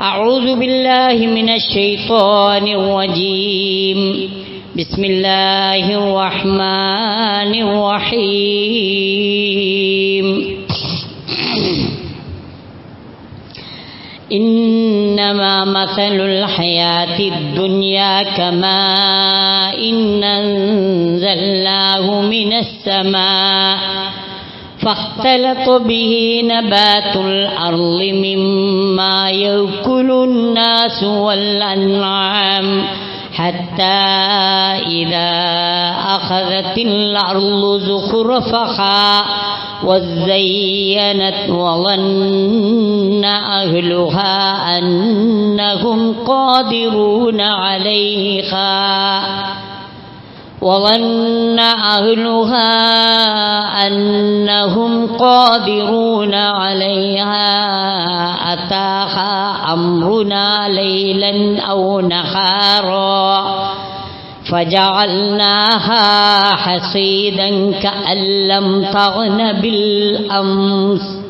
أعوذ بالله من الشيطان الرجيم. بسم الله الرحمن الرحيم. إنما مثل الحياة الدنيا كماء إن أنزلناه من السماء. فاختلط به نبات الأرض مما يأكل الناس والأنعام حتى إذا أخذت الأرض زخرفها وزينت وظن أهلها أنهم قادرون عليها وظن أهلها أنهم قادرون عليها أتاها أمرنا ليلا أو نهارا فجعلناها حصيدا كأن لم تغن بالأمس.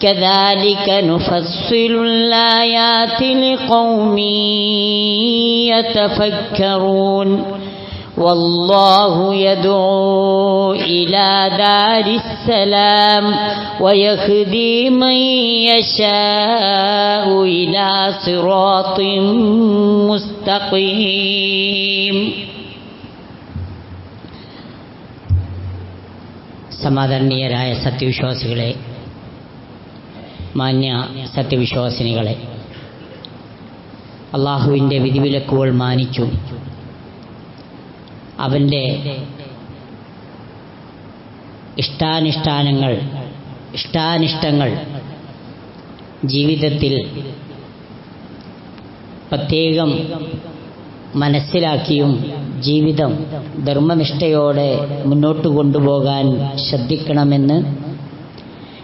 كذلك نفصل الآيات لقوم يتفكرون. والله يدعو إلى دار السلام ويهدي من يشاء إلى صراط مستقيم സമാദരണീയരായ സത്യവിശ്വാസികളെ മാന്യ സത്യവിശ്വാസിനികളെ അള്ളാഹുവിൻ്റെ വിധിവിലക്കുകൾ മാനിച്ചു അവന്റെ ഇഷ്ടാനിഷ്ടാനങ്ങൾ ഇഷ്ടാനിഷ്ടങ്ങൾ ജീവിതത്തിൽ പ്രത്യേകം മനസ്സിലാക്കിയും ജീവിതം ധർമ്മനിഷ്ഠയോടെ മുന്നോട്ട് കൊണ്ടുപോകാൻ ശ്രദ്ധിക്കണമെന്ന്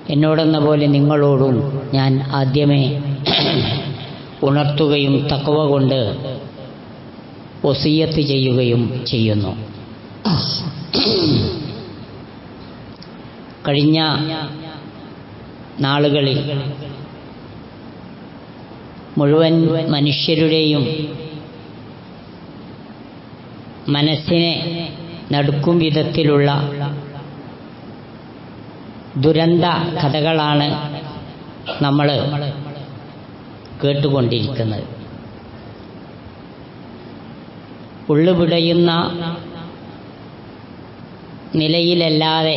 എന്നോടെന്ന പോലെ നിങ്ങളോടും ഞാൻ ആദ്യമേ ഉണർത്തുകയും തക്കവ കൊണ്ട് ഒസിയത്ത് ചെയ്യുകയും ചെയ്യുന്നു. കഴിഞ്ഞ നാളുകളിൽ മുഴുവൻ മനുഷ്യരുടെയും മനസ്സിനെ നടുക്കും വിധത്തിലുള്ള ദുരന്ത കഥകളാണ് നമ്മൾ കേട്ടുകൊണ്ടിരിക്കുന്നത്. ഉള്ളുപിടയുന്ന നിലയിലല്ലാതെ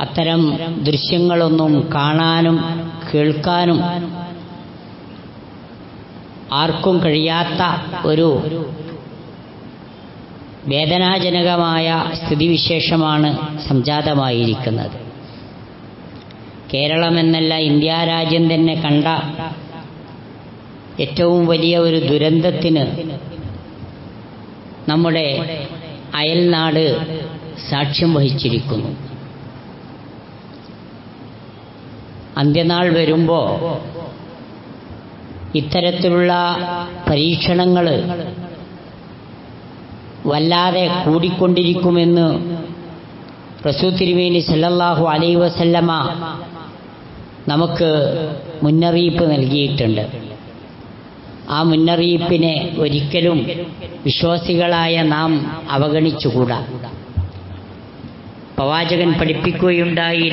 അത്തരം ദൃശ്യങ്ങളൊന്നും കാണാനും കേൾക്കാനും ആർക്കും കഴിയാത്ത ഒരു വേദനാജനകമായ സ്ഥിതിവിശേഷമാണ് സംജാതമായിരിക്കുന്നത്. കേരളമെന്നല്ല ഇന്ത്യ രാജ്യം തന്നെ കണ്ട ഏറ്റവും വലിയ ഒരു ദുരന്തത്തിന് നമ്മുടെ അയൽനാട് സാക്ഷ്യം വഹിച്ചിരിക്കുന്നു. അന്ത്യനാൾ വരുമ്പോൾ ഇത്തരത്തിലുള്ള പരീക്ഷണങ്ങൾ വല്ലാതെ കൂടിക്കൊണ്ടിരിക്കുമെന്ന് റസൂ തിരുമേനി സല്ലല്ലാഹു അലൈ വസല്ലമ നമുക്ക് മുന്നറിയിപ്പ് നൽകിയിട്ടുണ്ട്. ആ മുന്നറിയിപ്പിനെ ഒരിക്കലും വിശ്വാസികളായ നാം അവഗണിച്ചുകൂടാ. പ്രവാചകൻ പഠിപ്പിക്കുകയുണ്ടായി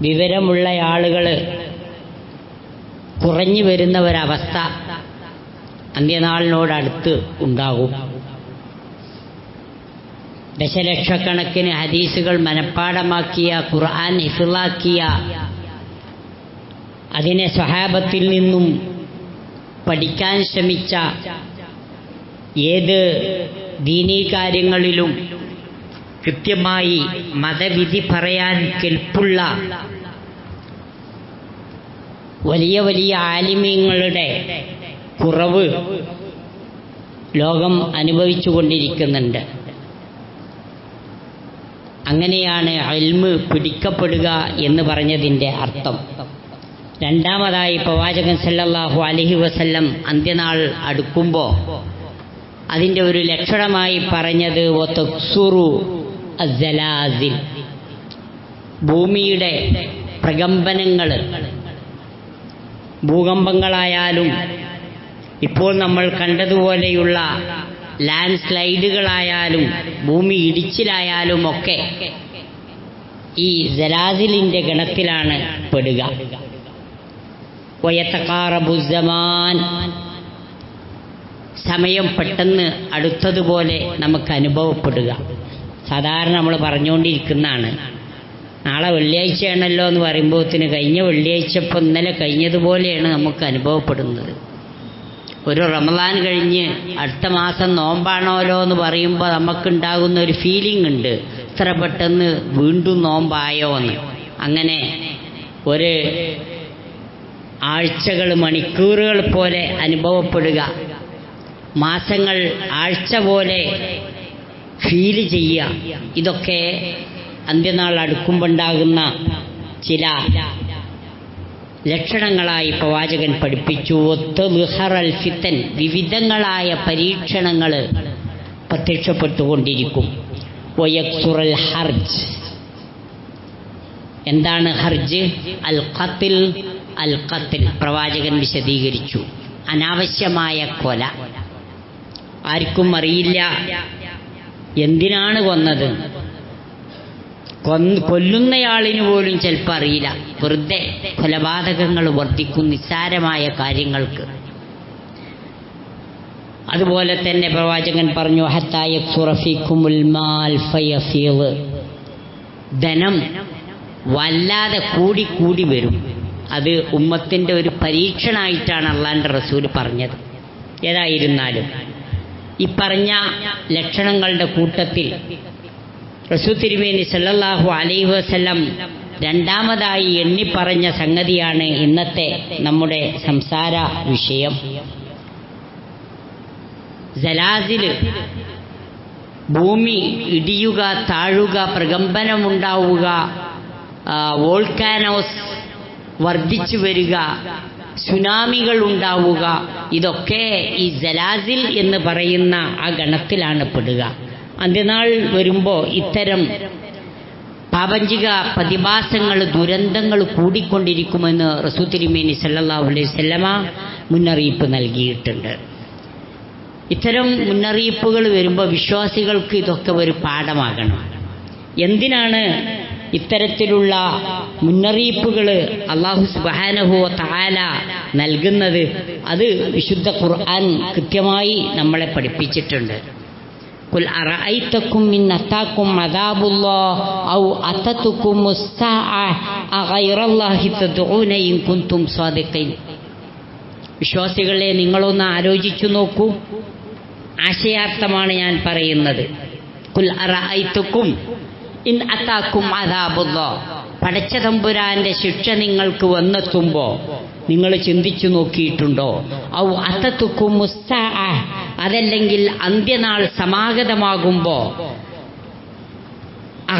വിവരമുള്ള ആളുകൾ കുറഞ്ഞു വരുന്ന ഒരവസ്ഥ അന്ത്യനാളിനോടടുത്ത് ഉണ്ടാകും. ദശലക്ഷക്കണക്കിന് ഹദീസുകൾ മനഃപ്പാടമാക്കിയ ഖുർആൻ ഹിഫിളാക്കിയ അതിനെ സ്വഹാബത്തിൽ നിന്നും പഠിക്കാൻ ശ്രമിച്ച ഏത് ദീനീ കാര്യങ്ങളിലും കൃത്യമായി മതവിധി പറയാൻ കെൽപ്പുള്ള വലിയ വലിയ ആലിമ്യങ്ങളുടെ കുറവ് ലോകം അനുഭവിച്ചു കൊണ്ടിരിക്കുന്നുണ്ട്. അങ്ങനെയാണ് അൽമ് പിടിക്കപ്പെടുക എന്ന് പറഞ്ഞതിന്റെ അർത്ഥം. രണ്ടാമതായി പ്രവാചകൻ സല്ലല്ലാഹു അലഹി വസല്ലം അന്ത്യനാൾ അടുക്കുമ്പോൾ അതിന്റെ ഒരു ലക്ഷണമായി പറഞ്ഞത് ഒത്തക്സുറു ഭൂമിയുടെ പ്രകമ്പനങ്ങൾ ഭൂകമ്പങ്ങളായാലും ഇപ്പോൾ നമ്മൾ കണ്ടതുപോലെയുള്ള ലാൻഡ് സ്ലൈഡുകളായാലും ഭൂമി ഇടിച്ചിലായാലും ഒക്കെ ഈ ജലാസിലിന്റെ ഗണത്തിലാണ് പെടുക. സമയം പെട്ടെന്ന് അടുത്തതുപോലെ നമുക്ക് അനുഭവപ്പെടുക. സാധാരണ നമ്മൾ പറഞ്ഞുകൊണ്ടിരിക്കുന്നതാണ്. നാളെ വെള്ളിയാഴ്ചയാണല്ലോ എന്ന് പറയുമ്പോഴത്തിന് കഴിഞ്ഞ വെള്ളിയാഴ്ച ഇപ്പം ഇന്നലെ കഴിഞ്ഞതുപോലെയാണ് നമുക്ക് അനുഭവപ്പെടുന്നത്. ഒരു റമദാൻ കഴിഞ്ഞ് അടുത്ത മാസം നോമ്പാണോലോ എന്ന് പറയുമ്പോൾ നമുക്കുണ്ടാകുന്ന ഒരു ഫീലിംഗ് ഉണ്ട്. ഇത്ര പെട്ടെന്ന് വീണ്ടും നോമ്പായോ എന്ന് അങ്ങനെ ഒരു ആഴ്ചകൾ മണിക്കൂറുകൾ പോലെ അനുഭവപ്പെടുക. മാസങ്ങൾ ആഴ്ച പോലെ ഫീൽ ചെയ്യുക. ഇതൊക്കെ അന്ത്യനാൾ അടുക്കുമ്പോണ്ടാകുന്ന ചില ലക്ഷണങ്ങളായി പ്രവാചകൻ പഠിപ്പിച്ചു. ഒത്ത് ലിഹറൽ ഫിത്തൻ വിവിധങ്ങളായ പരീക്ഷണങ്ങൾ പ്രത്യക്ഷപ്പെട്ടുകൊണ്ടിരിക്കും. വയക്സുറൽ ഹർജ്. എന്താണ് ഹർജ്? അൽ ഖത്തിൽ അൽ ഖത്തിൽ പ്രവാചകൻ വിശദീകരിച്ചു. അനാവശ്യമായ കൊല. ആർക്കും അറിയില്ല. എന്തിനാണ് കൊന്നത്? കൊന്ന് കൊല്ലുന്നയാളിന് പോലും ചിലപ്പോൾ അറിയില്ല. വെറുതെ കൊലപാതകങ്ങൾ വർദ്ധിക്കും നിസ്സാരമായ കാര്യങ്ങൾക്ക്. അതുപോലെ തന്നെ പ്രവാചകൻ പറഞ്ഞു ധനം വല്ലാതെ കൂടി കൂടി വരും. അത് ഉമ്മത്തിന്റെ ഒരു പരീക്ഷണമായിട്ടാണ് അള്ളാന്റെ റസൂൽ പറഞ്ഞത്. ഏതായിരുന്നാലും ഈ പറഞ്ഞ ലക്ഷണങ്ങളുടെ കൂട്ടത്തിൽ റസൂ തിരുമേനി സല്ലാഹു അലൈഹി വസ്ലം രണ്ടാമതായി എണ്ണിപ്പറഞ്ഞ സംഗതിയാണ് ഇന്നത്തെ നമ്മുടെ സംസാര വിഷയം. ജലാസിൽ ഭൂമി ഇടിയുക താഴുക പ്രകമ്പനമുണ്ടാവുക വോൾക്കാനോസ് വർദ്ധിച്ചു വരിക സുനാമികൾ ഉണ്ടാവുക ഇതൊക്കെ ഈ ജലാസിൽ എന്ന് പറയുന്ന ആ ഗണത്തിലാണ് പെടുക. അന്ത്യനാൾ വരുമ്പോൾ ഇത്തരം പാപഞ്ചിക പ്രതിഭാസങ്ങൾ ദുരന്തങ്ങൾ കൂടിക്കൊണ്ടിരിക്കുമെന്ന് റസൂ തിരുമേനി സല്ലല്ലാഹു അലൈഹി വസല്ലമ മുന്നറിയിപ്പ് നൽകിയിട്ടുണ്ട്. ഇത്തരം മുന്നറിയിപ്പുകൾ വരുമ്പോൾ വിശ്വാസികൾക്ക് ഇതൊക്കെ ഒരു പാഠമാകണം. എന്തിനാണ് ഇത്തരത്തിലുള്ള മുന്നറിയിപ്പുകൾ അള്ളാഹു സുബാനഹു താല നൽകുന്നത് അത് വിശുദ്ധ ഖുർആൻ കൃത്യമായി നമ്മളെ പഠിപ്പിച്ചിട്ടുണ്ട് قل أرأيتكم من أتاكم عذاب الله أو أتتكم الساعة أغير الله تدعون إن كنتم صادقين വിശ്വാസികളെ നിങ്ങളൊന്ന് ആലോചിച്ചു നോക്കൂ ആശയാർത്ഥമാണ് ഞാൻ പറയുന്നത് കുൽ അറഅയ്തുക്കും ഇൻ അദാബുല്ലാ പടച്ച തമ്പുരാന്റെ ശിക്ഷ നിങ്ങൾക്ക് വന്നെത്തുമ്പോ നിങ്ങൾ ചിന്തിച്ചു നോക്കിയിട്ടുണ്ടോ? ഔ അത്തത്തുക്കും മുസ്താ. അതല്ലെങ്കിൽ അന്ത്യനാൾ സമാഗതമാകുമ്പോ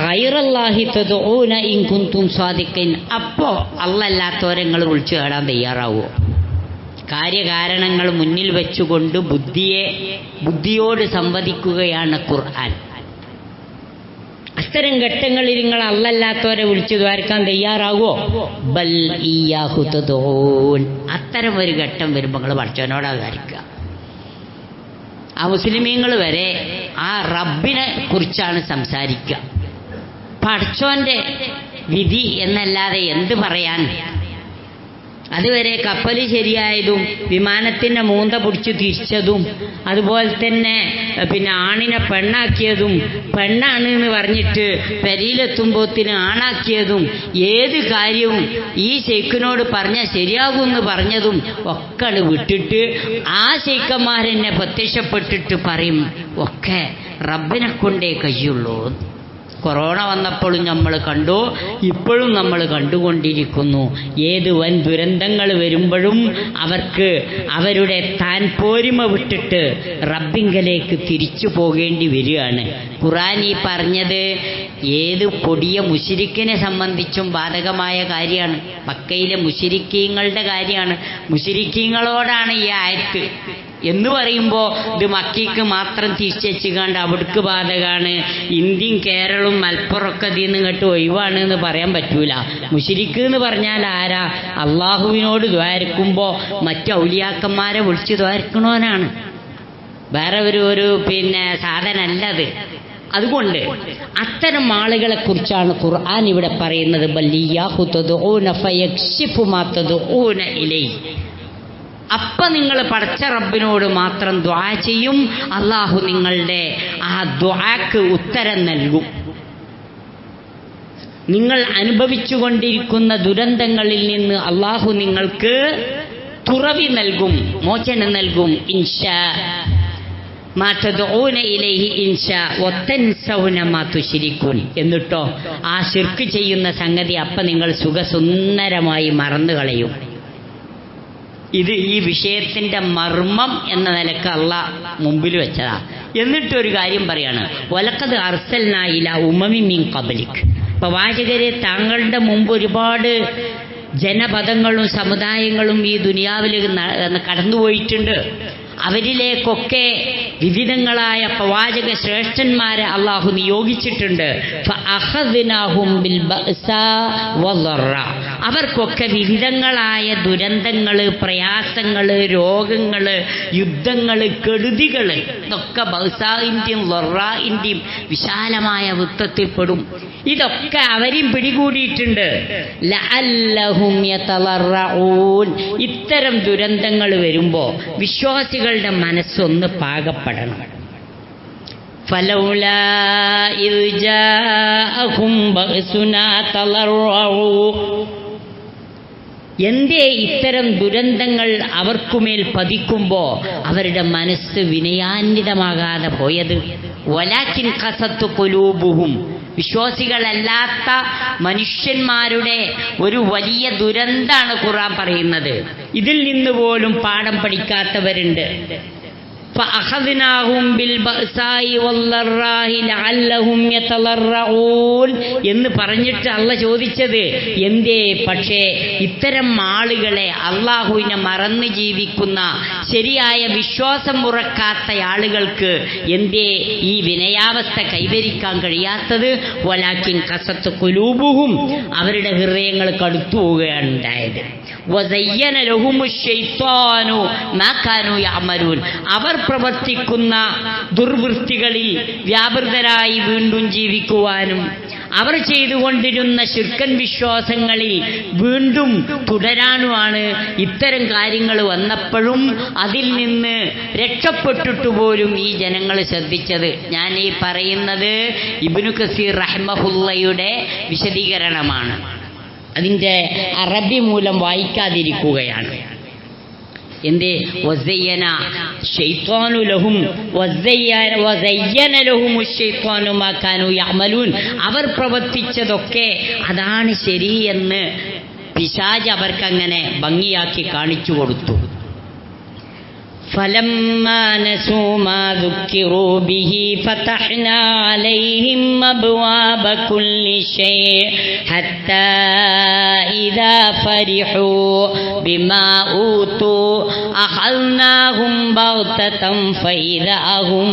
ഗൈറല്ലാഹി തദ്ഊന ഇൻ കുന്തും സ്വാദിക്കൻ അപ്പോ അല്ലല്ലാത്തവരെ നിങ്ങൾ വിളിച്ചു കേടാൻ തയ്യാറാവോ? കാര്യകാരണങ്ങൾ മുന്നിൽ വെച്ചുകൊണ്ട് ബുദ്ധിയെ ബുദ്ധിയോട് സംവദിക്കുകയാണ് ഖുർആൻ. അത്തരം ഘട്ടങ്ങളിൽ നിങ്ങൾ അല്ലല്ലാത്തവരെ വിളിച്ചു ദ്വാരക്കാൻ തയ്യാറാകുമോ ബൽ അത്തരം ഒരു ഘട്ടം വരുമ്പോൾ നിങ്ങൾ പഠിച്ചവനോടാ ധരിക്കുക ആ മുസ്ലിമീങ്ങൾ വരെ ആ റബ്ബിനെ കുറിച്ചാണ് സംസാരിക്കുക. പഠിച്ചോന്റെ വിധി എന്നല്ലാതെ എന്ത് പറയാൻ അതുവരെ കപ്പൽ ശരിയായതും വിമാനത്തിന്റെ മൂന്ത പിടിച്ച് തിരിച്ചതും അതുപോലെ തന്നെ പിന്നെ ആണിനെ പെണ്ണാക്കിയതും പെണ്ണാണ് എന്ന് പറഞ്ഞിട്ട് പെരിയിലെത്തുമ്പോത്തിന് ആണാക്കിയതും ഏത് കാര്യവും ഈ ശൈഖിനോട് പറഞ്ഞാൽ ശരിയാകുമെന്ന് പറഞ്ഞതും ഒക്കെ വിട്ടിട്ട് ആ ശൈഖന്മാരെന്നെ പ്രത്യക്ഷപ്പെട്ടിട്ട് പറയും ഒക്കെ റബ്ബിനെ കൊണ്ടേ കഴിയുള്ളൂ കൊറോണ വന്നപ്പോഴും നമ്മൾ കണ്ടു ഇപ്പോഴും നമ്മൾ കണ്ടുകൊണ്ടിരിക്കുന്നു. ഏത് വൻ ദുരന്തങ്ങൾ വരുമ്പോഴും അവർക്ക് അവരുടെ താൻ പോരിമ വിട്ടിട്ട് റബ്ബിങ്കലേക്ക് തിരിച്ചു പോകേണ്ടി വരികയാണ്. ഖുറാൻ ഈ പറഞ്ഞത് ഏത് കൊടിയ മുഷിരിക്കിനെ സംബന്ധിച്ചും ബാധകമായ കാര്യമാണ്. മക്കയിലെ മുഷിരിക്കീങ്ങളുടെ കാര്യമാണ്. മുഷിരിക്കീങ്ങളോടാണ് ഈ ആയത്ത്. എന്ന് പറയുമ്പോൾ ഇത് മക്കിക്ക് മാത്രം തിരിച്ചെച്ചുകാണ്ട് അവിടുക്ക് ബാധകാണ്. ഇന്ത്യയും കേരളവും മലപ്പുറമൊക്കെ ഇതിൽ നിന്ന് ഇങ്ങോട്ട് ഒഴിവാണ് എന്ന് പറയാൻ പറ്റൂല. മുഷിരിക്ക് എന്ന് പറഞ്ഞാൽ ആരാ? അള്ളാഹുവിനോട് ദ്വാരിക്കുമ്പോൾ മറ്റു ഔലിയാക്കന്മാരെ വിളിച്ച് ദ്വാരിക്കണവനാണ്. വേറെ ഒരു ഒരു പിന്നെ സാധനമല്ല അത്. അതുകൊണ്ട് അത്തരം ആളുകളെ കുറിച്ചാണ് ഖുർആൻ ഇവിടെ പറയുന്നത്. ബല്ലിയാഹു ഓന ഫയക്ഷിഫു മാ ഇലൈ അപ്പ നിങ്ങൾ പടച്ച റബ്ബിനോട് മാത്രം ദ്വാ ചെയ്യും. അള്ളാഹു നിങ്ങളുടെ ആ ദ്വാക്ക് ഉത്തരം നൽകും. നിങ്ങൾ അനുഭവിച്ചുകൊണ്ടിരിക്കുന്ന ദുരന്തങ്ങളിൽ നിന്ന് അള്ളാഹു നിങ്ങൾക്ക് തുറവി നൽകും മോചനം നൽകും. ഇൻഷാ എന്നിട്ടോ ആ ശിർക്ക് ചെയ്യുന്ന സംഗതി അപ്പ നിങ്ങൾ സുഖസുന്ദരമായി മറന്നു കളയും ഇത് ഈ വിഷയത്തിന്റെ മർമ്മം എന്ന നിലയ്ക്ക് അല്ല മുമ്പിൽ വെച്ചതാ. എന്നിട്ട് ഒരു കാര്യം പറയാണ്. ഒലക്കത് അർസൽനായില്ല ഉമമി മീൻ കബലിക് പ്രവാചകരെ താങ്കളുടെ മുമ്പ് ഒരുപാട് ജനപദങ്ങളും സമുദായങ്ങളും ഈ ദുനിയാവിൽ കടന്നുപോയിട്ടുണ്ട്. അവരിലേക്കൊക്കെ വിവിധങ്ങളായ പ്രവാചക ശ്രേഷ്ഠന്മാരെ അള്ളാഹു നിയോഗിച്ചിട്ടുണ്ട്. അവർക്കൊക്കെ വിവിധങ്ങളായ ദുരന്തങ്ങൾ പ്രയാസങ്ങൾ രോഗങ്ങൾ യുദ്ധങ്ങൾ കെടുതികൾ ഇതൊക്കെ ബൗസാഇന്റെയും ലൊറാഇന്റെയും വിശാലമായ വൃത്തത്തിൽപ്പെടും ഇതൊക്കെ അവരും പിടികൂടിയിട്ടുണ്ട്. ഇത്തരം ദുരന്തങ്ങൾ വരുമ്പോൾ വിശ്വാസികളുടെ മനസ്സൊന്ന് പാകപ്പെടണം ഫലൗലാ إذ جاءهم بأسنا تضرعوا എന്തേ ഇത്തരം ദുരന്തങ്ങൾ അവർക്കുമേൽ പതിക്കുമ്പോൾ അവരുടെ മനസ്സ് വിനയാന്വിതമാകാതെ പോയത്? ഒലാക്കിൻ കസത്ത് കൊലൂബുഹും വിശ്വാസികളല്ലാത്ത മനുഷ്യന്മാരുടെ ഒരു വലിയ ദുരന്താണ് ഖുറാൻ പറയുന്നത്. ഇതിൽ നിന്ന് പോലും പാഠം പഠിക്കാത്തവരുണ്ട്. എന്ന് പറഞ്ഞിട്ട് അല്ല ചോദിച്ചത്. എന്തേ? പക്ഷേ ഇത്തരം ആളുകളെ അള്ളാഹുവിനെ മറന്ന് ജീവിക്കുന്ന ശരിയായ വിശ്വാസം ഉറക്കാത്ത ആളുകൾക്ക് എന്തേ ഈ വിനയാവസ്ഥ കൈവരിക്കാൻ കഴിയാത്തത്? വലാക്കിൻ കസത്ത് കുലൂബുഹും. അവരുടെ ഹൃദയങ്ങൾ കടുത്തു പോവുകയാണ് ഉണ്ടായത്. അവർ പ്രവർത്തിക്കുന്ന ദുർവൃത്തികളിൽ വ്യാപൃതരായി വീണ്ടും ജീവിക്കുവാനും അവർ ചെയ്തുകൊണ്ടിരുന്ന ശുർക്കൻ വിശ്വാസങ്ങളിൽ വീണ്ടും തുടരാനുമാണ് ഇത്തരം കാര്യങ്ങൾ വന്നപ്പോഴും അതിൽ നിന്ന് രക്ഷപ്പെട്ടിട്ട് പോലും ഈ ജനങ്ങൾ ശ്രദ്ധിച്ചത്. ഞാൻ ഈ പറയുന്നത് ഇബിനു കസീർ റഹ്മഹുല്ലയുടെ വിശദീകരണമാണ്. അതിന്റെ അറബി മൂലം വായിക്കാതിരിക്കുകയാണ്. ലഹും യഅമലൂൻ. അവർ പ്രവർത്തിച്ചതൊക്കെ അതാണ് ശരിയെന്ന് പിശാജ് അവർക്കങ്ങനെ ഭംഗിയാക്കി കാണിച്ചു കൊടുത്തു. فلما نسوا ما ذكروا به فتحنا عليهم أبواب كل شيء حتى إذا فرحوا بما أوتوا أخذناهم بغتة فإذا هم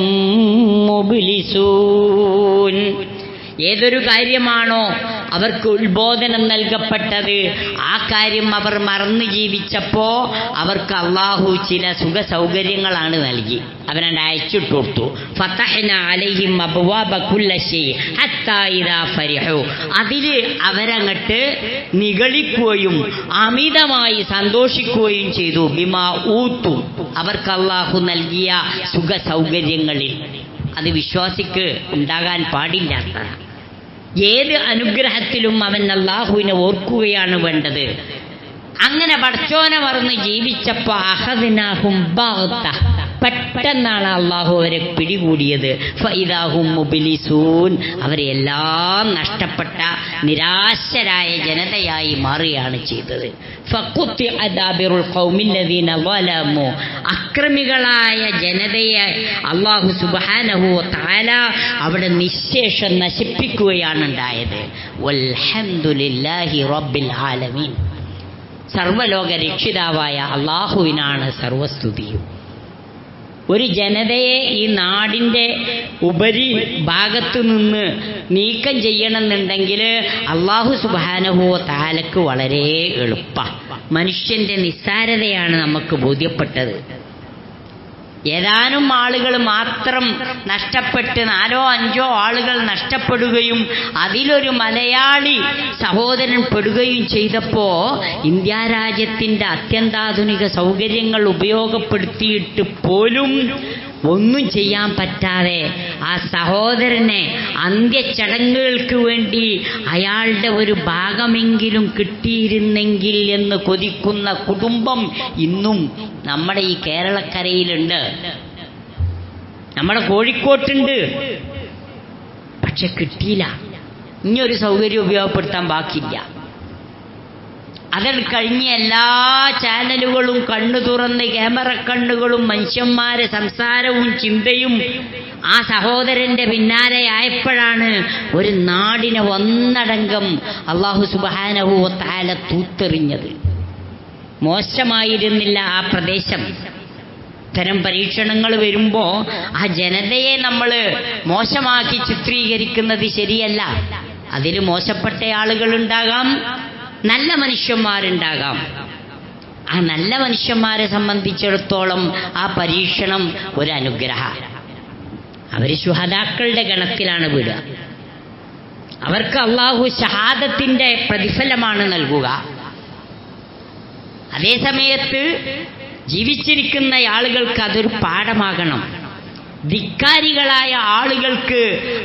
مبلسون ഏതൊരു കാര്യമാണോ അവർക്ക് ഉത്ബോധനം നൽകപ്പെട്ടത് ആ കാര്യം അവർ മറന്നു ജീവിച്ചപ്പോ അവർക്ക് അള്ളാഹു ചില സുഖ സൗകര്യങ്ങളാണ് നൽകി. അവനെ അയച്ചിട്ട് കൊടുത്തു. അതിൽ അവരങ്ങട്ട് നിഗളിക്കുകയും അമിതമായി സന്തോഷിക്കുകയും ചെയ്തു. ബിമാ ഊത്തു. അവർക്ക് അള്ളാഹു നൽകിയ സുഖ സൗകര്യങ്ങളിൽ അത് വിശ്വാസിക്ക് ഉണ്ടാകാൻ പാടില്ലാത്തതാണ് ഏത് അനുഗ്രഹത്തിലും അവൻ അള്ളാഹുവിനെ ഓർക്കുകയാണ് വേണ്ടത്. അങ്ങനെ പടച്ചോനെ മറന്ന് ജീവിച്ചപ്പോ അഹദിനാഹും പെട്ടെന്നാണ് അള്ളാഹു അവരെ പിടികൂടിയത്. ഫൈദാഹും മുബിലിസൂൻ. അവരെ എല്ലാം നഷ്ടപ്പെട്ട നിരാശരായ ജനതയായി മാറുകയാണ് ചെയ്തത്. അക്രമികളായ ജനതയെ അള്ളാഹു സുബ്ഹാനഹു താല അവിടെ നിശേഷം നശിപ്പിക്കുകയാണ് ഉണ്ടായത്. വൽഹംദുലില്ലാഹി റബ്ബിൽ ആലമീൻ. സർവലോക രക്ഷിതാവായ അള്ളാഹുവിനാണ് സർവസ്തുതിയും. ഒരു ജനതയെ ഈ നാടിന്റെ ഉപരി ഭാഗത്തു നിന്ന് നീക്കം ചെയ്യണമെന്നുണ്ടെങ്കിൽ അള്ളാഹു സുബാനഹോ താലക്ക് വളരെ എളുപ്പമാണ് മനുഷ്യന്റെ നിസ്സാരതയാണ് നമുക്ക് ബോധ്യപ്പെട്ടത്. ഏതാനും ആളുകൾ മാത്രം നഷ്ടപ്പെട്ട് നാലോ അഞ്ചോ ആളുകൾ നഷ്ടപ്പെടുകയും അതിലൊരു മലയാളി സഹോദരൻ പെടുകയും ചെയ്തപ്പോൾ ഇന്ത്യ രാജ്യത്തിന്റെ അത്യന്താധുനിക സൗകര്യങ്ങൾ ഉപയോഗപ്പെടുത്തിയിട്ട് പോലും ഒന്നും ചെയ്യാൻ പറ്റാതെ ആ സഹോദരനെ അന്ത്യചടങ്ങുകൾക്ക് വേണ്ടി അയാളുടെ ഒരു ഭാഗമെങ്കിലും കിട്ടിയിരുന്നെങ്കിൽ എന്ന് കൊതിക്കുന്ന കുടുംബം ഇന്നും നമ്മുടെ ഈ കേരളക്കരയിലുണ്ട്. നമ്മുടെ കോഴിക്കോട്ടുണ്ട്. പക്ഷെ കിട്ടിയില്ല. ഇനി ഒരു സൗകര്യം ഉപയോഗപ്പെടുത്താൻ ബാക്കിയില്ല. അതത് കഴിഞ്ഞ എല്ലാ ചാനലുകളും കണ്ണു തുറന്ന് ക്യാമറ കണ്ണുകളും മനുഷ്യന്മാരെ സംസാരവും ചിന്തയും ആ സഹോദരന്റെ പിന്നാലെ ആയപ്പോഴാണ് ഒരു നാടിനെ ഒന്നടങ്കം അള്ളാഹു സുബാനഹു താല തൂത്തെറിഞ്ഞത്. മോശമായിരുന്നില്ല ആ പ്രദേശം. ഇത്തരം പരീക്ഷണങ്ങൾ വരുമ്പോൾ ആ ജനതയെ നമ്മൾ മോശമാക്കി ചിത്രീകരിക്കുന്നത് ശരിയല്ല. അതിൽ മോശപ്പെട്ട ആളുകളുണ്ടാകാം നല്ല മനുഷ്യന്മാരുണ്ടാകാം. ആ നല്ല മനുഷ്യന്മാരെ സംബന്ധിച്ചിടത്തോളം ആ പരീക്ഷണം ഒരു അനുഗ്രഹ അവർ ശുഹതാക്കളുടെ ഗണത്തിലാണ് വിടുക. അവർക്ക് അള്ളാഹു ഷഹാദത്തിന്റെ പ്രതിഫലമാണ് നൽകുക. അതേ സമയത്ത് ജീവിച്ചിരിക്കുന്ന ആളുകൾക്ക് അതൊരു പാഠമാകണം. ധിക്കാരികളായ ആളുകൾക്ക്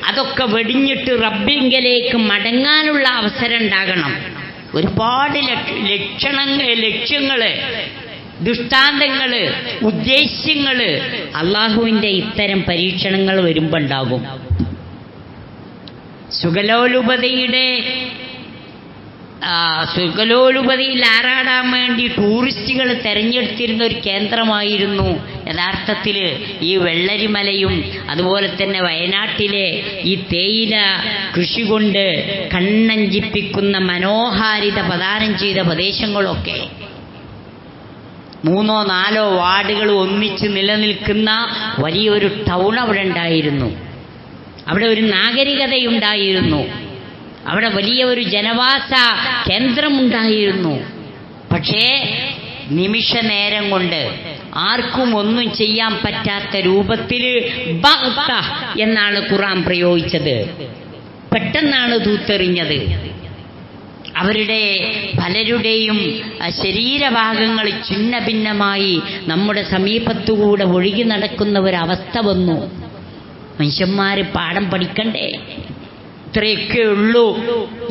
അതൊക്കെ വെടിഞ്ഞിട്ട് റബ്ബിങ്കലേക്ക് മടങ്ങാനുള്ള അവസരം ഉണ്ടാകണം. ഒരുപാട് ലക്ഷണങ്ങൾ ലക്ഷ്യങ്ങൾ ദൃഷ്ടാന്തങ്ങൾ ഉദ്ദേശ്യങ്ങൾ അള്ളാഹുവിന്റെ ഇത്തരം പരീക്ഷണങ്ങൾ വരുമ്പോണ്ടാകും സുഖലോലുപതയുടെ സുഗലോലുപതിയിൽ ആറാടാൻ വേണ്ടി ടൂറിസ്റ്റുകൾ തെരഞ്ഞെടുത്തിരുന്ന ഒരു കേന്ദ്രമായിരുന്നു. യഥാർത്ഥത്തിൽ ഈ വെള്ളരിമലയും അതുപോലെ തന്നെ വയനാട്ടിലെ ഈ തേയില കൃഷി കൊണ്ട് കണ്ണഞ്ചിപ്പിക്കുന്ന മനോഹാരിത പ്രദാനം ചെയ്ത പ്രദേശങ്ങളൊക്കെ. മൂന്നോ നാലോ വാർഡുകൾ ഒന്നിച്ച് നിലനിൽക്കുന്ന വലിയൊരു ടൗൺ അവിടെ ഉണ്ടായിരുന്നു. അവിടെ ഒരു നാഗരികതയുണ്ടായിരുന്നു. അവിടെ വലിയ ഒരു ജനവാസ കേന്ദ്രമുണ്ടായിരുന്നു. പക്ഷേ നിമിഷ നേരം കൊണ്ട് ആർക്കും ഒന്നും ചെയ്യാൻ പറ്റാത്ത രൂപത്തിൽ എന്നാണ് ഖുറാൻ പ്രയോഗിച്ചത്. പെട്ടെന്നാണ് തൂത്തെറിഞ്ഞത്. അവരുടെ പലരുടെയും ശരീരഭാഗങ്ങൾ ചിന്ന ഭിന്നമായി നമ്മുടെ സമീപത്തുകൂടെ ഒഴുകി നടക്കുന്ന ഒരവസ്ഥ വന്നു. മനുഷ്യന്മാർ പാഠം പഠിക്കണ്ടേ? ഇത്രയൊക്കെ ഉള്ളൂ.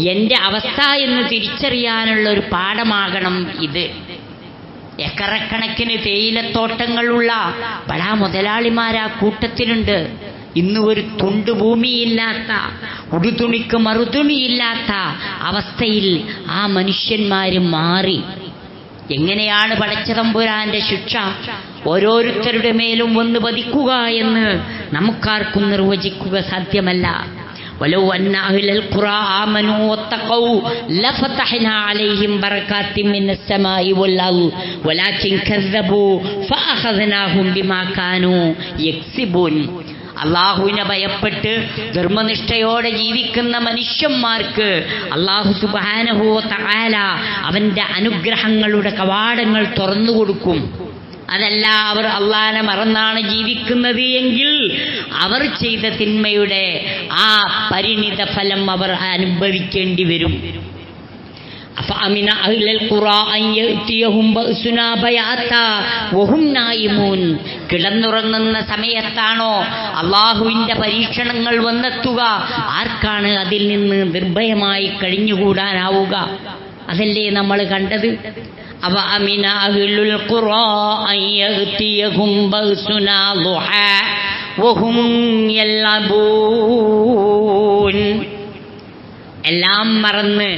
എന്റെ അവസ്ഥ എന്ന് തിരിച്ചറിയാനുള്ള ഒരു പാഠമാകണം ഇത്. എക്കറക്കണക്കിന് തേയിലത്തോട്ടങ്ങളുള്ള ബടാ മുതലാളിമാരാ കൂട്ടത്തിലുണ്ട്. ഇന്ന് ഒരു തുണ്ട് ഭൂമിയില്ലാത്ത ഉടുതുണിക്ക് മറുതുണിയില്ലാത്ത അവസ്ഥയിൽ ആ മനുഷ്യന്മാര് മാറി. എങ്ങനെയാണ് പടച്ചതമ്പുരാന്റെ ശിക്ഷ? ഓരോരുത്തരുടെ മേലും വന്ന് പതിക്കുക എന്ന് നമുക്കാർക്കും നിർവചിക്കുക സാധ്യമല്ല. ولو أن أهل القرى آمنوا واتقوا لفتحنا عليهم بركات من السماء والأرض ولكن كذبوا فأخذناهم بما كانوا يكسبون അള്ളാഹുവിനെ ഭയപ്പെട്ട് ധർമ്മനിഷ്ഠയോടെ ജീവിക്കുന്ന മനുഷ്യന്മാർക്ക് അള്ളാഹു സുബാനഹോ തകാല അവന്റെ അനുഗ്രഹങ്ങളുടെ കവാടങ്ങൾ തുറന്നു കൊടുക്കും അതല്ല അവർ അള്ളഹാനെ മറന്നാണ് ജീവിക്കുന്നത് എങ്കിൽ അവർ ചെയ്ത തിന്മയുടെ ആ പരിണിത ഫലം അവർ അനുഭവിക്കേണ്ടി വരും. കിടന്നുറങ്ങുന്ന സമയത്താണോ അള്ളാഹുവിന്റെ പരീക്ഷണങ്ങൾ വന്നെത്തുക? ആർക്കാണ് അതിൽ നിന്ന് നിർഭയമായി കഴിഞ്ഞുകൂടാനാവുക? അതല്ലേ നമ്മൾ കണ്ടത്? അഹ്ലുൽ ഖുറാ അൻ യഅ്തിയഹും ബഅ്സുനാ ളുഹാ വഹും യൽഅബൂൻ എല്ലാം മറന്ന്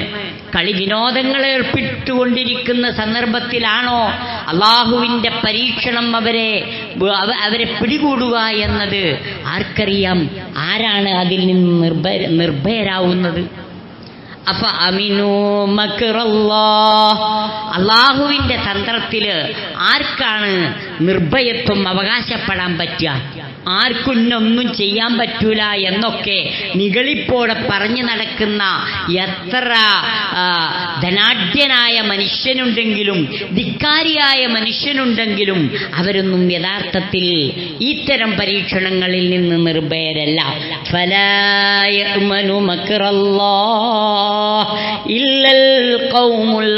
കളി വിനോദങ്ങൾ ഏർപ്പെട്ടുകൊണ്ടിരിക്കുന്ന സന്ദർഭത്തിലാണോ അള്ളാഹുവിന്റെ പരീക്ഷണം അവരെ അവരെ പിടികൂടുക എന്നത്? ആർക്കറിയാം? ആരാണ് അതിൽ നിന്ന് നിർഭയ നിർഭയരാവുന്നത്? അപ്പൊ അമിനു അള്ളാഹുവിന്റെ തന്ത്രത്തിൽ ആർക്കാണ് നിർഭയത്വം അവകാശപ്പെടാൻ പറ്റുക? ആർക്കുന്നൊന്നും ചെയ്യാൻ പറ്റൂല എന്നൊക്കെ നികളിപ്പോടെ പറഞ്ഞു നടക്കുന്ന എത്ര ധനാഢ്യനായ മനുഷ്യനുണ്ടെങ്കിലും ധിക്കാരിയായ മനുഷ്യനുണ്ടെങ്കിലും അവരൊന്നും യഥാർത്ഥത്തിൽ ഇത്തരം പരീക്ഷണങ്ങളിൽ നിന്ന് നിർഭയരല്ല. ഫലായമനു ഇല്ലൽ ഖൗമുൽ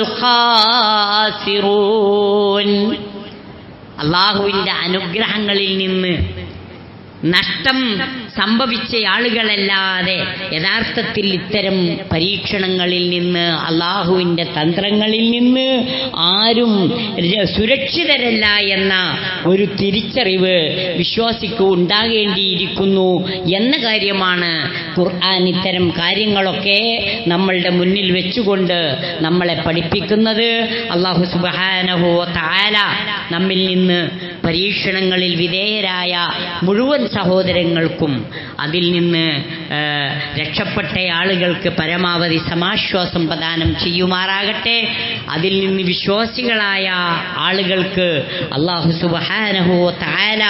ഖാസിറൂൻ അള്ളാഹുവിന്റെ അനുഗ്രഹങ്ങളിൽ നിന്ന് നഷ്ടം സംഭവിച്ച ആളുകളല്ലാതെ യഥാർത്ഥത്തിൽ ഇത്തരം പരീക്ഷണങ്ങളിൽ നിന്ന് അള്ളാഹുവിന്റെ തന്ത്രങ്ങളിൽ നിന്ന് ആരും സുരക്ഷിതരല്ല എന്ന ഒരു തിരിച്ചറിവ് വിശ്വാസിക്ക് ഉണ്ടാകേണ്ടിയിരിക്കുന്നു എന്ന കാര്യമാണ് ഖുർആൻ ഇത്തരം കാര്യങ്ങളൊക്കെ നമ്മളുടെ മുന്നിൽ വെച്ചുകൊണ്ട് നമ്മളെ പഠിപ്പിക്കുന്നത്. അള്ളാഹു സുബാനഹോ താല നമ്മിൽ നിന്ന് പരീക്ഷണങ്ങളിൽ വിധേയരായ മുഴുവൻ സഹോദരങ്ങൾക്കും അതിൽ നിന്ന് രക്ഷപ്പെട്ട ആളുകൾക്ക് പരമാവധി സമാശ്വാസം പ്രദാനം ചെയ്യുമാറാകട്ടെ. അതിൽ നിന്ന് വിശ്വാസികളായ ആളുകൾക്ക് അള്ളാഹു സുബഹാനഹോ താല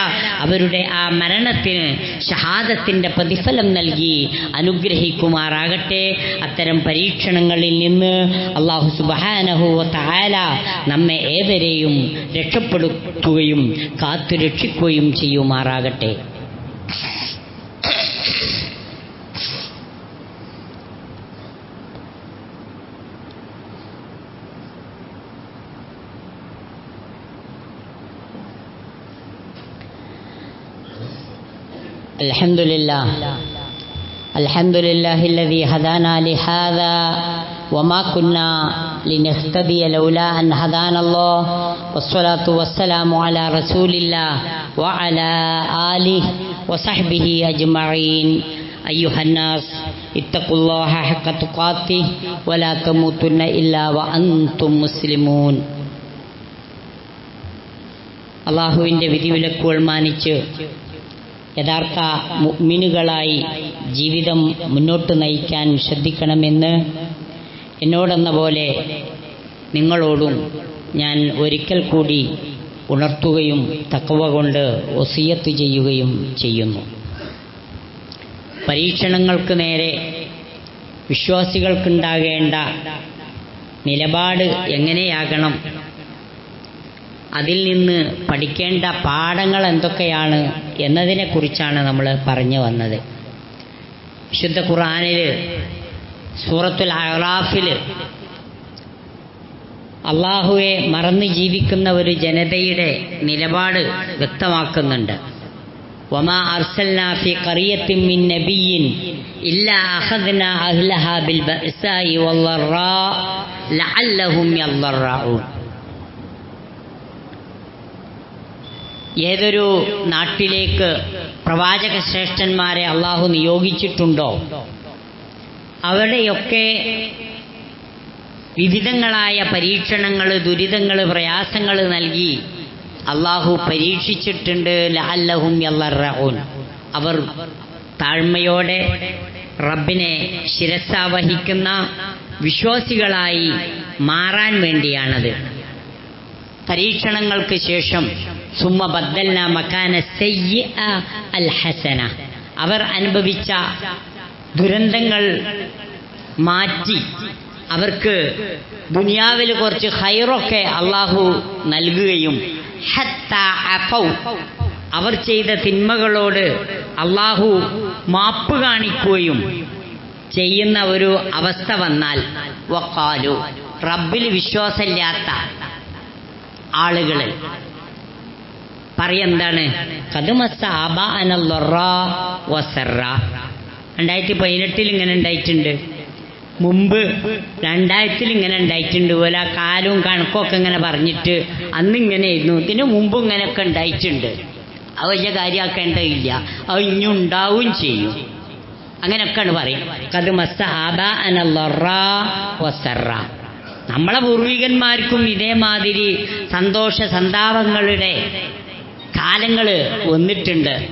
അവരുടെ ആ മരണത്തിന് ഷഹാദത്തിന്റെ പ്രതിഫലം നൽകി അനുഗ്രഹിക്കുമാറാകട്ടെ. അത്തരം പരീക്ഷണങ്ങളിൽ നിന്ന് അള്ളാഹു സുബഹാനഹോ താല നമ്മെ ഏവരെയും രക്ഷപ്പെടുത്തുകയും കാത്തുരക്ഷിക്കുകയും ചെയ്യുമാറാകട്ടെ. الحمد لله الحمد لله الذي هدانا لهذا وما كنا لنهتدي لولا أن هدانا الله. والصلاة والسلام على رسول الله وعلى آله وصحبه أجمعين. أيها الناس اتقوا الله حق تقاته ولا تموتن إلا وأنتم مسلمون. അള്ളാഹുവിൻ്റെ വിധിവിലക്കുകൾ മാനിച്ച് യഥാർത്ഥ മുഅ്മിനുകളായി ജീവിതം മുന്നോട്ട് നയിക്കാൻ ശ്രദ്ധിക്കണമെന്ന് എന്നോടെന്ന പോലെ നിങ്ങളോടും ഞാൻ ഒരിക്കൽ കൂടി ഉണർത്തുകയും തക്കവ കൊണ്ട് ഒസിയത്ത് ചെയ്യുകയും ചെയ്യുന്നു. പരീക്ഷണങ്ങൾക്ക് നേരെ വിശ്വാസികൾക്കുണ്ടാകേണ്ട നിലപാട് എങ്ങനെയാകണം അതിൽ നിന്ന് പഠിക്കേണ്ട പാഠങ്ങൾ എന്തൊക്കെയാണ് എന്നതിനെക്കുറിച്ചാണ് നമ്മൾ പറഞ്ഞു വന്നത്. വിശുദ്ധ ഖുറാനിൽ സൂറത്തുൽ അറാഫിൽ അള്ളാഹുവെ മറന്ന് ജീവിക്കുന്ന ഒരു ജനതയുടെ നിലപാട് വ്യക്തമാക്കുന്നുണ്ട്. വമാ അർസൽനാ ഫി ഖറിയത്തിൻ ഇല്ല അഹദ്ന ബിൽ ലഅല്ലഹും ഏതൊരു നാട്ടിലേക്ക് പ്രവാചക ശ്രേഷ്ഠന്മാരെ അള്ളാഹു നിയോഗിച്ചിട്ടുണ്ടോ? അവിടെയൊക്കെ വിവിധങ്ങളായ പരീക്ഷണങ്ങൾ ദുരിതങ്ങൾ പ്രയാസങ്ങൾ നൽകി അള്ളാഹു പരീക്ഷിച്ചിട്ടുണ്ട്. ലഅല്ലഹും യല്ലറഊൻ. അവർ താഴ്മയോടെ റബ്ബിനെ ശിരസ വഹിക്കുന്ന വിശ്വാസികളായി മാറാൻ വേണ്ടിയാണത്. പരീക്ഷണങ്ങൾക്ക് ശേഷം സുമ ബദ്ദൽന മക്കാന സയ്യ അൽ ഹസന അവർ അനുഭവിച്ച ദുരന്തങ്ങൾ മാറ്റി അവർക്ക് ദുനിയാവിൽ കുറച്ച് ഹൈറൊക്കെ അള്ളാഹു നൽകുകയും അവർ ചെയ്ത തിന്മകളോട് അള്ളാഹു മാപ്പ് കാണിക്കുകയും ചെയ്യുന്ന ഒരു അവസ്ഥ വന്നാൽ റബ്ബിൽ വിശ്വാസമില്ലാത്ത ആളുകൾ പറയെന്താണ്? രണ്ടായിരത്തി പതിനെട്ടിൽ ഇങ്ങനെ ഉണ്ടായിട്ടുണ്ട്. മുമ്പ് രണ്ടായിരത്തിൽ ഇങ്ങനെ ഉണ്ടായിട്ടുണ്ട്. പോലെ ആ കാലവും കണക്കൊക്കെ ഇങ്ങനെ പറഞ്ഞിട്ട് അന്ന് ഇങ്ങനെ ആയിരുന്നു. ഇതിന് മുമ്പ് ഇങ്ങനെയൊക്കെ ഉണ്ടായിട്ടുണ്ട്. അത് വലിയ കാര്യമാക്കേണ്ടതില്ല. അത് ഇനി ഉണ്ടാവും ചെയ്യും. അങ്ങനെയൊക്കെയാണ് പറയും കത് മസ്ത ആബ വസറ നമ്മളെ പൂർവികന്മാർക്കും ഇതേമാതിരി സന്തോഷ സന്താപങ്ങളുടെ കാലങ്ങൾ വന്നിട്ടുണ്ട്.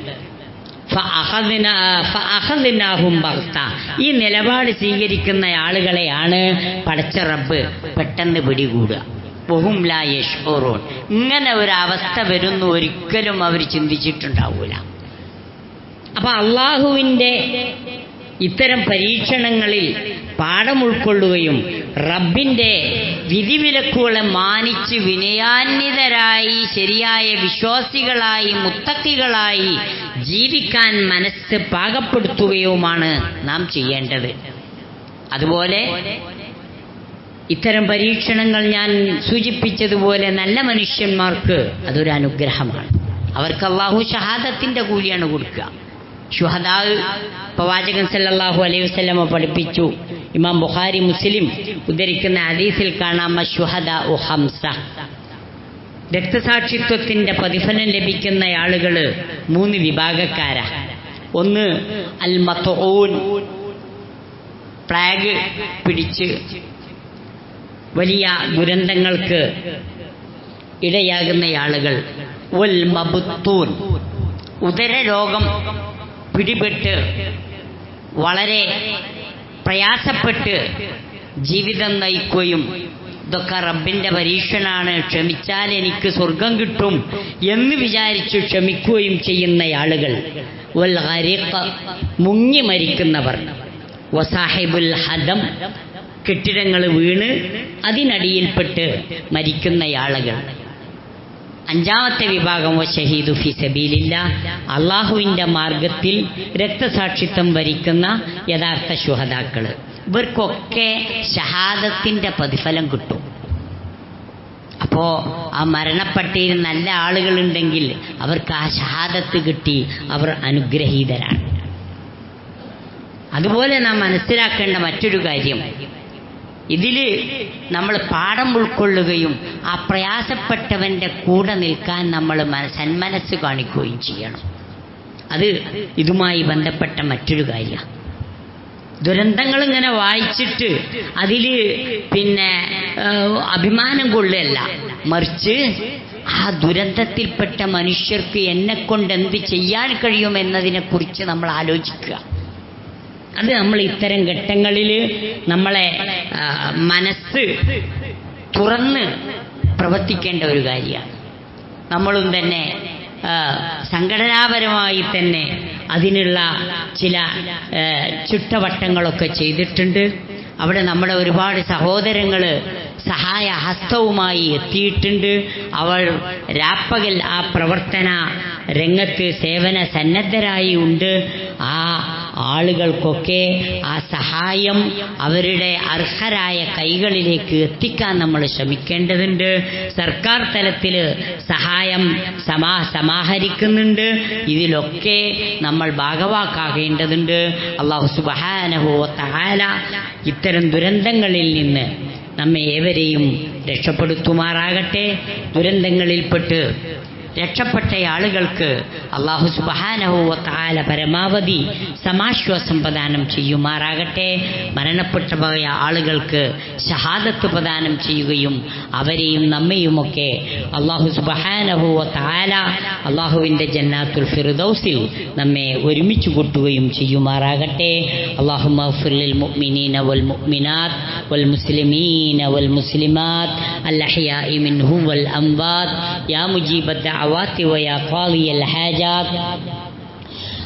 ഈ നിലപാട് സ്വീകരിക്കുന്ന ആളുകളെയാണ് പടച്ച റബ്ബ് പെട്ടെന്ന് പിടികൂടുക. ബഹുംല ലാ യഷ്ഉറൂൻ. ഇങ്ങനെ ഒരു അവസ്ഥ വരുന്നു ഒരിക്കലും അവർ ചിന്തിച്ചിട്ടുണ്ടാവൂല. അപ്പൊ അള്ളാഹുവിന്റെ ഇത്തരം പരീക്ഷണങ്ങളിൽ പാഠം ഉൾക്കൊള്ളുകയും റബ്ബിന്റെ വിധിവിലക്കുകളെ മാനിച്ച് വിനയാന്വിതരായി ശരിയായ വിശ്വാസികളായി മുത്തക്കികളായി ജീവിക്കാൻ മനസ്സ് പാകപ്പെടുത്തുകയുമാണ് നാം ചെയ്യേണ്ടത്. അതുപോലെ ഇത്തരം പരീക്ഷണങ്ങൾ ഞാൻ സൂചിപ്പിച്ചതുപോലെ നല്ല മനുഷ്യന്മാർക്ക് അതൊരു അനുഗ്രഹമാണ്. അവർക്ക് അള്ളാഹു ഷഹാദത്തിന്റെ കൂലിയാണ് കൊടുക്കുക. ഷുഹദാൽ പ്രവാചകൻ സല്ലാഹു അലൈഹി വസ്ലമ പഠിപ്പിച്ചു. ഇമാം ബുഖാരി മുസ്ലിം ഉദ്ധരിക്കുന്ന അദീസിൽ കാണാം ഷുഹദ ഉ ഹംസ. രക്തസാക്ഷിത്വത്തിന്റെ പ്രതിഫലം ലഭിക്കുന്ന ആളുകൾ മൂന്ന് വിഭാഗക്കാരാ. ഒന്ന് അൽ മത്തോൻ പ്ലാഗ് പിടിച്ച് വലിയ ദുരന്തങ്ങൾക്ക് ഇടയാകുന്ന ആളുകൾ. ഉൽ മബുത്തൂൻ ഉദരരോഗം പിടിപെട്ട് വളരെ പ്രയാസപ്പെട്ട് ജീവിതം നയിക്കുകയും ഇതൊക്കെ റബ്ബിന്റെ പരീക്ഷണാണ്. ക്ഷമിച്ചാൽ എനിക്ക് സ്വർഗം കിട്ടും എന്ന് വിചാരിച്ചു ക്ഷമിക്കുകയും ചെയ്യുന്ന ആളുകൾ. മുങ്ങി മരിക്കുന്നവർ. വസാഹിബുൽ ഹദം കെട്ടിടങ്ങൾ വീണ് അതിനടിയിൽപ്പെട്ട് മരിക്കുന്ന ആളുകൾ. അഞ്ചാമത്തെ വിഭാഗം ഷഹീദു ഫി സബീലില്ല. അള്ളാഹുവിന്റെ മാർഗത്തിൽ രക്തസാക്ഷിത്വം വരിക്കുന്ന യഥാർത്ഥ ശുഹതാക്കൾ ഇവർക്കൊക്കെ ഷഹാദത്തിന്റെ പ്രതിഫലം കിട്ടും. അപ്പോ ആ മരണപ്പട്ടിയിൽ നല്ല ആളുകളുണ്ടെങ്കിൽ അവർക്ക് ആ ഷഹാദത്ത് കിട്ടി അവർ അനുഗ്രഹീതരാണ്. അതുപോലെ നാം മനസ്സിലാക്കേണ്ട മറ്റൊരു കാര്യം ഇതിൽ നമ്മൾ പാഠം ഉൾക്കൊള്ളുകയും ആ പ്രയാസപ്പെട്ടവന്റെ കൂടെ നിൽക്കാൻ നമ്മൾ മന- സന്മനസ് കാണിക്കുകയും ചെയ്യണം. അത് ഇതുമായി ബന്ധപ്പെട്ട മറ്റൊരു കാര്യമാണ് ദുരന്തങ്ങൾ ഇങ്ങനെ വായിച്ചിട്ട് അതിൽ പിന്നെ അഭിമാനം കൊള്ളുകയല്ല. മറിച്ച് ആ ദുരന്തത്തിൽപ്പെട്ട മനുഷ്യർക്ക് എന്നെ കൊണ്ട് എന്ത് ചെയ്യാൻ കഴിയുമെന്നതിനെക്കുറിച്ച് നമ്മൾ ആലോചിക്കുക. അത് നമ്മൾ ഇത്തരം ഘട്ടങ്ങളിൽ നമ്മളെ മനസ്സ് തുറന്ന് പ്രവർത്തിക്കേണ്ട ഒരു കാര്യമാണ്. നമ്മളും തന്നെ സംഘടനാപരമായി തന്നെ അതിനുള്ള ചില ചുട്ടവട്ടങ്ങളൊക്കെ ചെയ്തിട്ടുണ്ട്. അവിടെ നമ്മുടെ ഒരുപാട് സഹോദരങ്ങൾ സഹായ ഹസ്തവുമായി എത്തിയിട്ടുണ്ട്. അവൾ രാപ്പകൽ ആ പ്രവർത്തന രംഗത്ത് സേവന സന്നദ്ധരായി ഉണ്ട്. ആ ആളുകൾക്കൊക്കെ ആ സഹായം അവരുടെ അർഹരായ കൈകളിലേക്ക് എത്തിക്കാൻ നമ്മൾ ശ്രമിക്കേണ്ടതുണ്ട്. സർക്കാർ തലത്തിൽ സഹായം സമാ സമാഹരിക്കുന്നുണ്ട്. ഇതിലൊക്കെ നമ്മൾ ഭാഗവാക്കാകേണ്ടതുണ്ട്. അള്ളാഹു സുബഹാനഹോ തഹാല ഇത്തരം ദുരന്തങ്ങളിൽ നിന്ന് നമ്മെ ഏവരെയും രക്ഷപ്പെടുത്തുമാറാകട്ടെ. ദുരന്തങ്ങളിൽപ്പെട്ട് രക്ഷപ്പെട്ട ആളുകൾക്ക് അള്ളാഹു സുബഹാനഹുവത്താല പരമാവധി സമാശ്വാസം പ്രദാനം ചെയ്യുമാറാകട്ടെ. മരണപ്പെട്ടപോയ ആളുകൾക്ക് ഷഹാദത്ത് പ്രദാനം ചെയ്യുകയും അവരെയും നമ്മയുമൊക്കെ അള്ളാഹു സുബഹാനഹുവത്താല അള്ളാഹുവിന്റെ ജന്നാത്തുൽ ഫിറുദൌസിൽ നമ്മെ ഒരുമിച്ച് കൂട്ടുകയും ചെയ്യുമാറാകട്ടെ. അള്ളാഹു മഹ്ഫുലിൽ മുഅ്മിനീന വൽ മുഅ്മിനാത്ത് വൽ മുസ്ലിമീന വൽ മുസ്ലിമാത്ത് അൽ വൽ യാ മുജീബ الدعوات ويا قاضي الحاجات.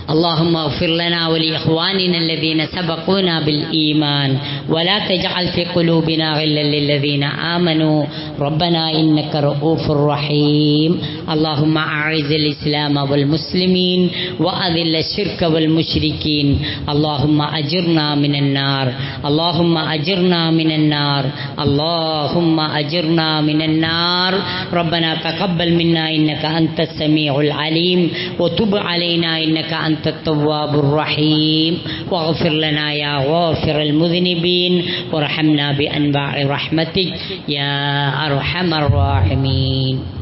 اللهم اغفر لنا ولإخواننا الذين سبقونا بالإيمان ولا تجعل في قلوبنا غلا للذين آمنوا. ربنا إنك رؤوف رحيم. اللهم أعز الإسلام والمسلمين وأذل الشرك والمشركين. اللهم أجرنا من النار. اللهم أجرنا من النار. اللهم أجرنا من النار. ربنا تقبل منا إنك أنت السميع العليم. وتب علينا إنك أنت التواب الرحيم. واغفر لنا يا غافر المذنبين. وارحمنا بأنواع رحمتك يا أرحم الراحمين.